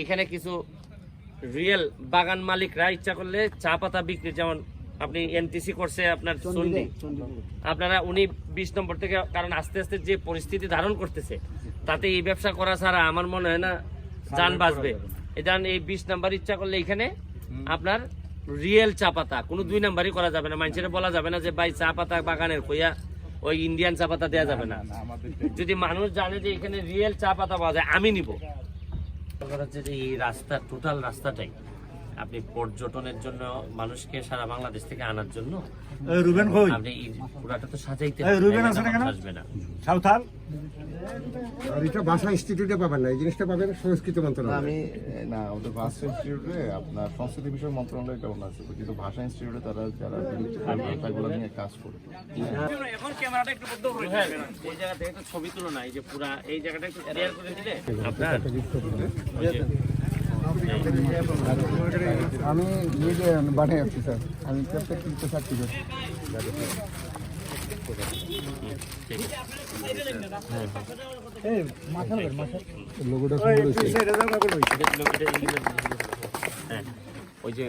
এখানে কিছু রিয়েল বাগান মালিকরা ইচ্ছা করলে চা পাতা বিক্রি যেমন আপনি এনটিসি করছে আপনার চন্ডী। আপনারা উনি বিশ নম্বর থেকে কারণ আস্তে আস্তে যে পরিস্থিতি ধারণ করতেছে তাতে এই ব্যবসা করা ছাড়া আমার মনে হয় না যান বাঁচবে। এটা এই বিশ নাম্বার ইচ্ছা করলে এখানে আপনার রিয়েল চা পাতা কোনো দুই নাম্বারই করা যাবে না। মানুষের বলা যাবে না যে ভাই চা পাতা বাগানের কইয়া ওই ইন্ডিয়ান চা পাতা দেওয়া যাবে না। যদি মানুষ জানে যে এখানে রিয়েল চা পাতা পাওয়া যায় আমি নিব। হচ্ছে এই রাস্তা টোটাল রাস্তাটাই। আপনি পর্যটনের জন্য মানুষকে সারা বাংলাদেশ থেকে আনার জন্য রুবেন কই? আপনি পুরাটা তো সাজাইতে এই রুবেন আছে না আসবে না। আর এটা ভাষা ইনস্টিটিউটে পাবেন না এই জিনিসটা পাবেন সংস্কৃত মন্ত্রণালয়। আমি না আমাদের ভাষা ইনস্টিটিউটে আপনার সংস্কৃতি বিষয় মন্ত্রণালয় ওনার আছে কিন্তু ভাষা ইনস্টিটিউটে তারা যারা বিলুপ্ত নিয়ে কাজ করে। হ্যাঁ, এই জায়গা থেকে তো ছবি তুলো না এই যে পুরা এই জায়গাটা একটু ক্লিয়ার করে দিলে আপনার? আমি নিজে বানিয়ে আছি স্যার। আমি প্রত্যেক কিছু চাকরি করি। লোগোটা। হ্যাঁ, ওই যে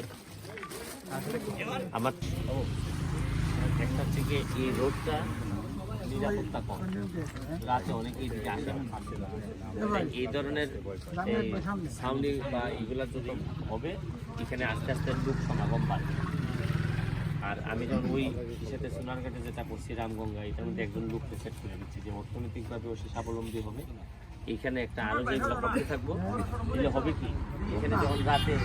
আমার একটা হচ্ছে গিয়ে এই রোডটা নিরাপত্তা কম রাতে অনেকে এদিকে আসে না। এই ধরনের সাউন্ডিং বা এগুলা হবে এখানে আস্তে আস্তে লোক সমাগম বাড়বে। আর আমি যখন ওই সাথে সোনারঘাটে যেটা করছি রামগঙ্গা এটার মধ্যে একজন লোককে সেট করে দিচ্ছি যে অর্থনৈতিকভাবে সে স্বাবলম্বী হবে। এখানে একটা আরও যেগুলো করতে থাকব তাহলে হবে কি? এখানে যখন রাতে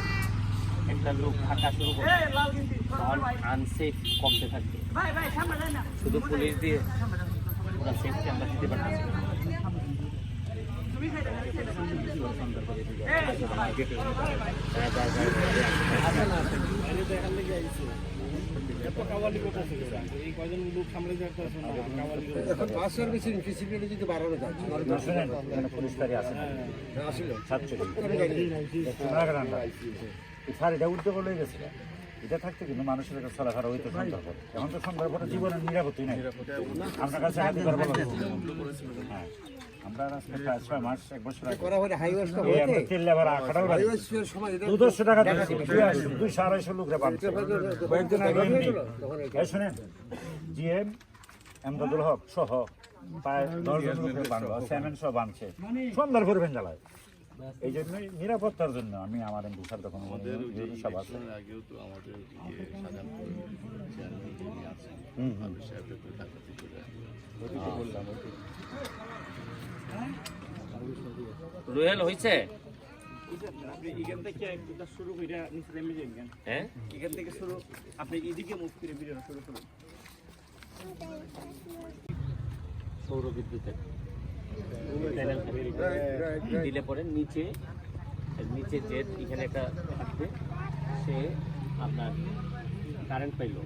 একটা লোক থাকা শুরু করবে তখন আনসেফ কমতে থাকবে। শুধু পুলিশ দিয়ে পুরো সেফটি আমরা দিতে পারতেছি। হ্যাঁ, স্যার এটা উদ্যোগ লয়ে গেছিল এটা থাকতে কিন্তু মানুষের একটা চলাফেরা হইতো সন্ধ্যার পরে এখন তো সন্ধ্যার পরে জীবনের নিরাপত্তাই নাই? আপনার কাছে হাতে ধরবো হ্যাঁ। আমরা আজকে প্রায় ছয় মাস এক বছর আগে। তেল লেবার দুশো টাকা দিয়েছি দুইশো আড়াইশো লোকরে বানছে কয়েকদিন আগে এমনি এই শোনেন জিএম এমদাদুল হক সহ প্রায় দশজন লোকের বানলো সেভেন সহ বানছে। সন্ধ্যার পরে ভেঞ্জালায় এই জন্যই নিরাপত্তার জন্য আমি আমার এমপি তখন বিরোধী সভা আছে। আগেও তো আমাদের ইয়ে চেয়ারম্যান যিনি আছেন। সাহেবের বললাম রুয়েল হয়েছে। আপনি এখান থেকে একটা শুরু করে নিচে নেমে যাবেন হ্যাঁ? এখান থেকে শুরু আপনি এদিকে করে শুরু করুন। বিদ্যুতের দিলে পরে নিচে নিচে যে এখানে একটা থাকবে সে আপনার কারেন্ট পাইল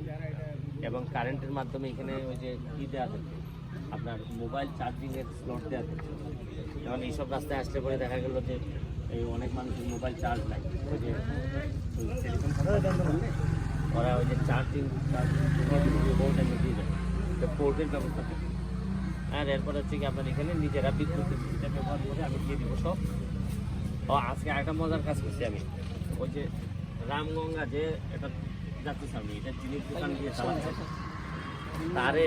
এবং কারেন্টের মাধ্যমে এখানে ওই যে কী দেওয়া থাকবে আপনার মোবাইল চার্জিংয়ের স্লট দেওয়া থাকবে যেমন এইসব রাস্তায় আসলে পরে দেখা গেল যে এই অনেক মানুষের মোবাইল চার্জ নাই ওই যে ওরা ওই যে চার্জিং তো পোর্টের ব্যবস্থা থাকে আর এরপর হচ্ছে কি আপনার এখানে নিজেরা বিদ্যুৎ এটা ব্যবহার করে আমি দিয়ে দিব সব। ও আজকে একটা মজার কাজ করছি আমি। ওই যে রামগঙ্গা যে এটা যাত্রী সামনে এটা জিনিস দোকান দিয়ে চালাচ্ছে। তারে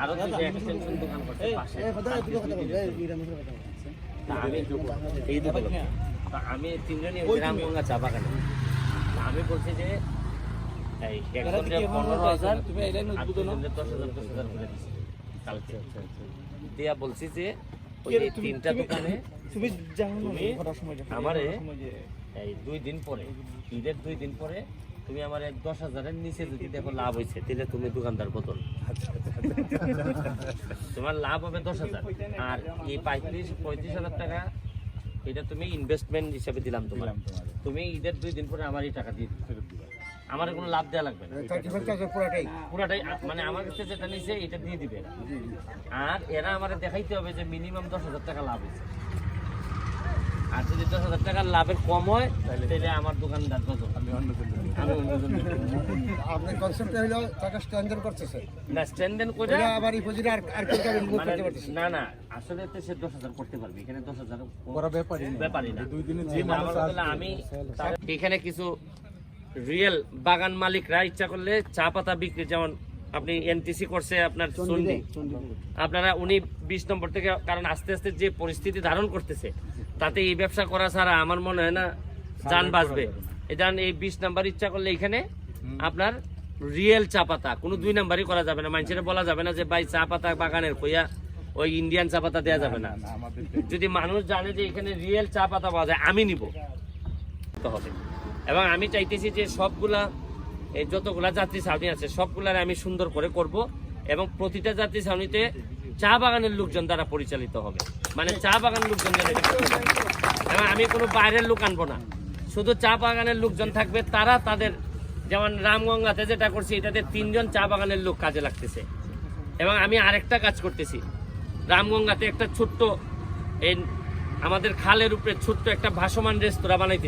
আরও দুটো এক্সটেনশন দোকান করছে পাশে আমি এই তা আমি তিনজনই ওই রামগঙ্গা চা বাগানে। আমি বলছি যে এই পনেরো হাজার দশ হাজার দশ হাজার করে দিচ্ছি। কালকে। দিয়া বলছি যে ওই তিনটা দোকানে তুমি আমারে এই দুই দিন পরে ঈদের দুই দিন পরে তুমি আমার এক দশ হাজারের নিচে যদি দেখো লাভ হয়েছে তাহলে তুমি দোকানদার বদল। তোমার লাভ হবে দশ হাজার। আর এই পঁয়ত্রিশ পঁয়ত্রিশ হাজার টাকা এটা তুমি ইনভেস্টমেন্ট হিসাবে দিলাম তোমার। তুমি ঈদের দুই দিন পরে আমার এই টাকা দিয়ে দিবে আমার কোনো লাভ দেওয়া লাগবে না। পুরাটাই? পুরাটাই মানে আমার কাছে যেটা নিছে এটা দিয়ে দিবে। আর এরা আমার দেখাইতে হবে যে মিনিমাম দশ হাজার টাকা লাভ হয়েছে। আর যদি দশ হাজার টাকার লাভের কম হয় তাহলে আমার দোকানদার কত আমি আপনার কনসেপ্টটা হলো টাকা স্ট্যান্ডার্ড করতেছে না স্ট্যান্ডেন করে আবার এই আর আর কেউ কারও মুখ করতে পারতেছে? না না আসলে তো সে দশ হাজার করতে পারবে। এখানে দশ হাজার ব্যাপারই ব্যাপারই না। কিন্তু আমার কথা হলো আমি এখানে কিছু রিয়েল বাগান মালিকরা ইচ্ছা করলে চা পাতা বিক্রি যেমন আপনি এনটিসি করছে আপনার চন্ডী। আপনারা উনি বিশ নম্বর থেকে কারণ আস্তে আস্তে যে পরিস্থিতি ধারণ করতেছে তাতে এই ব্যবসা করা ছাড়া আমার মনে হয় না যান বাঁচবে। যান এই বিশ নাম্বার ইচ্ছা করলে এখানে আপনার রিয়েল চা পাতা কোনো দুই নাম্বারই করা যাবে না। মানুষের বলা যাবে না যে ভাই চা পাতা বাগানের কইয়া ওই ইন্ডিয়ান চা পাতা দেওয়া যাবে না। যদি মানুষ জানে যে এখানে রিয়েল চা পাতা পাওয়া যায় আমি নিব। তো হবে। এবং আমি চাইতেছি যে সবগুলা এই যতগুলা যাত্রী ছাউনি আছে, সবগুলার আমি সুন্দর করে করব এবং প্রতিটা যাত্রী ছাউনিতে চা বাগানের লোকজন দ্বারা পরিচালিত হবে। মানে চা বাগান লোকজন। এবং আমি কোনো বাইরের লোক আনব না। শুধু চা বাগানের লোকজন থাকবে, তারা তাদের যেমন রামগঙ্গাতে যেটা করছি, এটাতে তিনজন চা বাগানের লোক কাজে লাগতেছে। এবং আমি আরেকটা কাজ করতেছি। রামগঙ্গাতে একটা ছোট্ট, এই আমাদের খালের উপরে ছোট্ট একটা ভাসমান রেস্তোরাঁ বানাইতেছি।